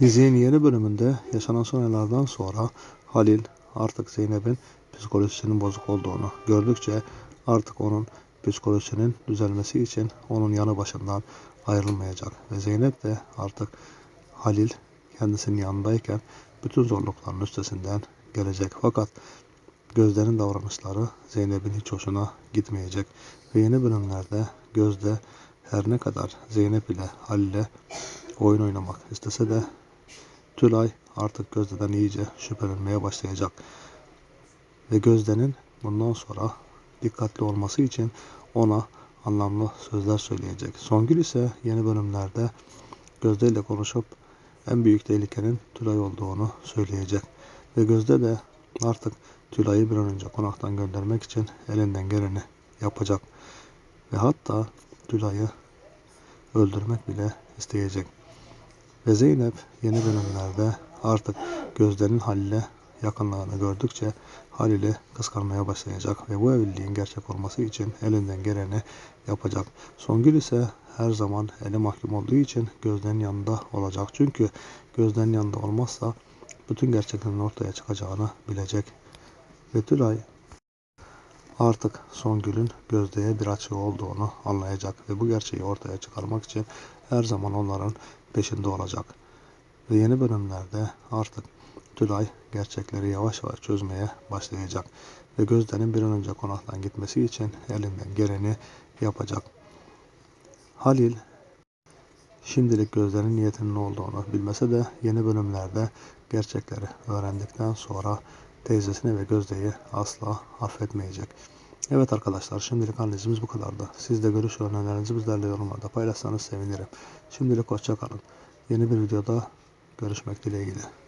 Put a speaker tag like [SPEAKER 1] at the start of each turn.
[SPEAKER 1] Dizinin yeni bölümünde yaşanan son olaylardan sonra Halil artık Zeynep'in psikolojisinin bozuk olduğunu gördükçe artık onun psikolojisinin düzelmesi için onun yanı başından ayrılmayacak. Ve Zeynep de artık Halil kendisinin yanındayken bütün zorlukların üstesinden gelecek. Fakat Gözde'nin davranışları Zeynep'in hiç hoşuna gitmeyecek. Ve yeni bölümlerde Gözde her ne kadar Zeynep ile Halil'e oyun oynamak istese de Tülay artık Gözde'den iyice şüphelenmeye başlayacak. Ve Gözde'nin bundan sonra dikkatli olması için ona anlamlı sözler söyleyecek. Songül ise yeni bölümlerde Gözde ile konuşup en büyük tehlikenin Tülay olduğunu söyleyecek. Ve Gözde de artık Tülay'ı bir an önce konaktan göndermek için elinden geleni yapacak. Ve hatta Tülay'ı öldürmek bile isteyecek. Ve Zeynep yeni bölümlerde artık Gözde'nin Halil'e yakınlığını gördükçe Halil'i kıskanmaya başlayacak ve bu evliliğin gerçek olması için elinden geleni yapacak. Songül ise her zaman eli mahkum olduğu için Gözde'nin yanında olacak. Çünkü Gözde'nin yanında olmazsa bütün gerçeklerin ortaya çıkacağını bilecek. Ve Tülay artık Songül'ün Gözde'ye bir açığı olduğunu anlayacak ve bu gerçeği ortaya çıkarmak için her zaman onların peşinde olacak. Ve yeni bölümlerde artık Tülay gerçekleri yavaş yavaş çözmeye başlayacak. Ve Gözde'nin bir an önce konaktan gitmesi için elinden geleni yapacak. Halil şimdilik Gözde'nin niyetinin olduğunu bilmese de yeni bölümlerde gerçekleri öğrendikten sonra teyzesini ve Gözde'yi asla affetmeyecek. Evet arkadaşlar şimdilik analizimiz bu kadardı. Siz de görüş ve önerilerinizi bizlerle yorumlarda paylaşsanız sevinirim. Şimdilik hoşça kalın. Yeni bir videoda görüşmek dileğiyle.